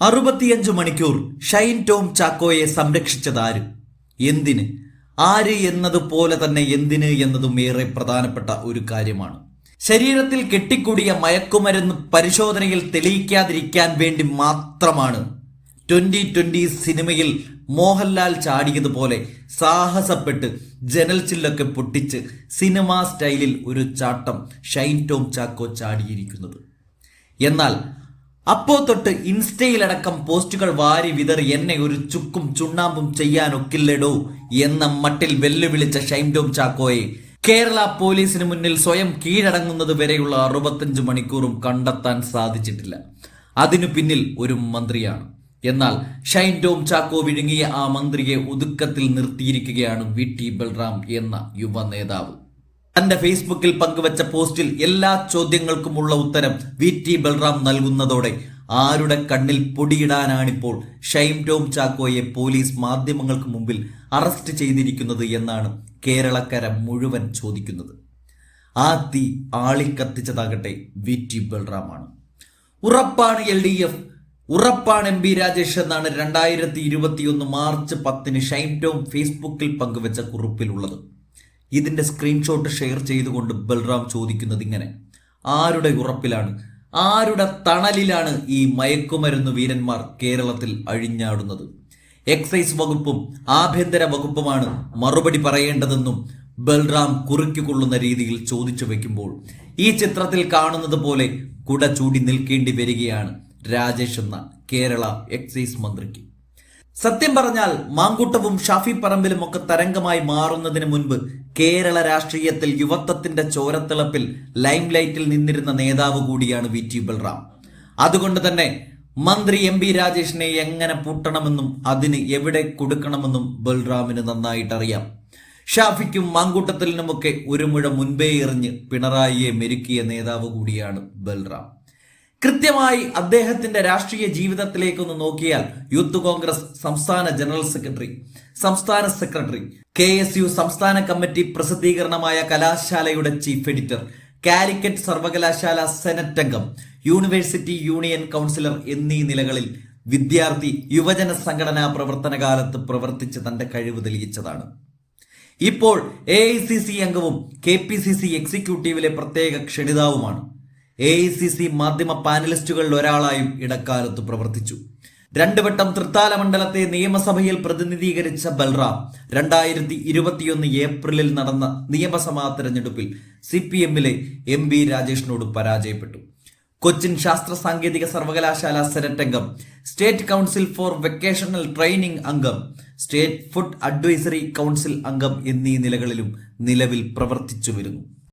അറുപത്തിയഞ്ച് മണിക്കൂർ ഷൈൻ ടോം ചാക്കോയെ സംരക്ഷിച്ചതാര്? എന്തിന്? ആര് എന്നതുപോലെ തന്നെ എന്തിന് എന്നതും ഏറെ പ്രധാനപ്പെട്ട ഒരു കാര്യമാണ്. ശരീരത്തിൽ കെട്ടിക്കൂടിയ മയക്കുമരുന്ന് പരിശോധനയിൽ തെളിയിക്കാതിരിക്കാൻ വേണ്ടി മാത്രമാണ് ട്വന്റി ട്വന്റി സിനിമയിൽ മോഹൻലാൽ ചാടിയതുപോലെ സാഹസപ്പെട്ട് ജനൽ ചില്ലൊക്കെ പൊട്ടിച്ച് സിനിമാ സ്റ്റൈലിൽ ഒരു ചാട്ടം ഷൈൻ ടോം ചാക്കോ ചാടിയിരിക്കുന്നത്. എന്നാൽ അപ്പോ തൊട്ട് ഇൻസ്റ്റയിലടക്കം പോസ്റ്റുകൾ വാരി വിതറി എന്നെ ഒരു ചുക്കും ചുണ്ണാമ്പും ചെയ്യാനൊക്കില്ലടോ എന്ന മട്ടിൽ വെല്ലുവിളിച്ച ഷൈൻഡോം ചാക്കോയെ. കേരള പോലീസിന് മുന്നിൽ സ്വയം കീഴടങ്ങുന്നത് വരെയുള്ള അറുപത്തഞ്ച് മണിക്കൂറും കണ്ടെത്താൻ സാധിച്ചിട്ടില്ല. അതിനു പിന്നിൽ ഒരു മന്ത്രിയാണ്. എന്നാൽ ഷൈൻ ടോം ചാക്കോ വിഴുങ്ങിയ ആ മന്ത്രിയെ ഒതുക്കത്തിൽ നിർത്തിയിരിക്കുകയാണ് വി ടി ബൽറാം എന്ന യുവ നേതാവ് തന്റെ ഫേസ്ബുക്കിൽ പങ്കുവച്ച പോസ്റ്റിൽ എല്ലാ ചോദ്യങ്ങൾക്കുമുള്ള ഉത്തരം വി ടി ബൽറാം നൽകുന്നതോടെ ആരുടെ കണ്ണിൽ പൊടിയിടാനാണിപ്പോൾ ഷൈം ടോം ചാക്കോയെ പോലീസ് മാധ്യമങ്ങൾക്ക് മുമ്പിൽ അറസ്റ്റ് ചെയ്തിരിക്കുന്നത് എന്നാണ് കേരളക്കര മുഴുവൻ ചോദിക്കുന്നത്. ആ തീ ആളിക്കത്തിച്ചതാകട്ടെ വി ടി ബൽറാമാണ്. ഉറപ്പാണ് എൽ ഡി എഫ്. ഉറപ്പാണ് എം ബി രാജേഷ് എന്നാണ് രണ്ടായിരത്തി ഇരുപത്തിയൊന്ന് മാർച്ച് പത്തിന് ഷൈം ടോം ഫേസ്ബുക്കിൽ പങ്കുവച്ച കുറിപ്പിലുള്ളത്. ഇതിന്റെ സ്ക്രീൻഷോട്ട് ഷെയർ ചെയ്തുകൊണ്ട് ബൽറാം ചോദിക്കുന്നത് ഇങ്ങനെ. ആരുടെ ഉറപ്പിലാണ്? ആരുടെ തണലിലാണ് ഈ മയക്കുമരുന്ന് വീരന്മാർ കേരളത്തിൽ അഴിഞ്ഞാടുന്നത്? എക്സൈസ് വകുപ്പും ആഭ്യന്തര വകുപ്പുമാണ് മറുപടി പറയേണ്ടതെന്നും ബൽറാം കുറുക്കിക്കൊള്ളുന്ന രീതിയിൽ ചോദിച്ചു വെക്കുമ്പോൾ ഈ ചിത്രത്തിൽ കാണുന്നത് പോലെ കുട ചൂടി നിൽക്കേണ്ടി വരികയാണ് രാജേഷ് എന്ന കേരള എക്സൈസ് മന്ത്രിക്ക്. സത്യം പറഞ്ഞാൽ മാങ്കൂട്ടവും ഷാഫി പറമ്പിലും ഒക്കെ തരംഗമായി മാറുന്നതിന് മുൻപ് കേരള രാഷ്ട്രീയത്തിൽ യുവത്വത്തിന്റെ ചോരത്തിളപ്പിൽ ലൈംലൈറ്റിൽ നിന്നിരുന്ന നേതാവ് കൂടിയാണ് വി ടി ബൽറാം. അതുകൊണ്ട് തന്നെ മന്ത്രി എം പി രാജേഷിനെ എങ്ങനെ പൂട്ടണമെന്നും അതിന് എവിടെ കൊടുക്കണമെന്നും ബൽറാമിന് നന്നായിട്ട് അറിയാം ഷാഫിക്കും മാങ്കൂട്ടത്തിലിനുമൊക്കെ ഒരു മുഴ മുൻപേ എറിഞ്ഞ് പിണറായിയെ മെരുക്കിയ നേതാവ് കൂടിയാണ് ബൽറാം. കൃത്യമായി അദ്ദേഹത്തിന്റെ രാഷ്ട്രീയ ജീവിതത്തിലേക്കൊന്ന് നോക്കിയാൽ യൂത്ത് കോൺഗ്രസ് സംസ്ഥാന ജനറൽ സെക്രട്ടറി സംസ്ഥാന സെക്രട്ടറി കെ എസ് യു സംസ്ഥാന കമ്മിറ്റി പ്രസിദ്ധീകരണമായ കലാശാലയുടെ ചീഫ് എഡിറ്റർ കാലിക്കറ്റ് സർവകലാശാല സെനറ്റ് അംഗം യൂണിവേഴ്സിറ്റി യൂണിയൻ കൗൺസിലർ എന്നീ നിലകളിൽ വിദ്യാർത്ഥി യുവജന സംഘടനാ പ്രവർത്തന കാലത്ത് പ്രവർത്തിച്ച് തന്റെ കഴിവ് തെളിയിച്ചതാണ്. ഇപ്പോൾ എ ഐ സി സി അംഗവും കെ പി സി സി എക്സിക്യൂട്ടീവിലെ പ്രത്യേക ക്ഷണിതാവുമാണ്. എ ഐ സി സി മാധ്യമ പാനലിസ്റ്റുകളിൽ ഒരാളായും ഇടക്കാലത്ത് പ്രവർത്തിച്ചു. രണ്ടു വട്ടം തൃത്താല മണ്ഡലത്തെ നിയമസഭയിൽ പ്രതിനിധീകരിച്ച ബൽറാം രണ്ടായിരത്തി ഇരുപത്തിയൊന്ന് ഏപ്രിലിൽ നടന്ന നിയമസഭാ തെരഞ്ഞെടുപ്പിൽ സി പി എമ്മിലെ എം ബി രാജേഷിനോട് പരാജയപ്പെട്ടു. കൊച്ചിൻ ശാസ്ത്ര സാങ്കേതിക സർവകലാശാല സെനറ്റ് അംഗം state council for vocational training അംഗം സ്റ്റേറ്റ് ഫുഡ് അഡ്വൈസറി കൗൺസിൽ അംഗം എന്നീ നിലകളിലും നിലവിൽ പ്രവർത്തിച്ചു വരുന്നു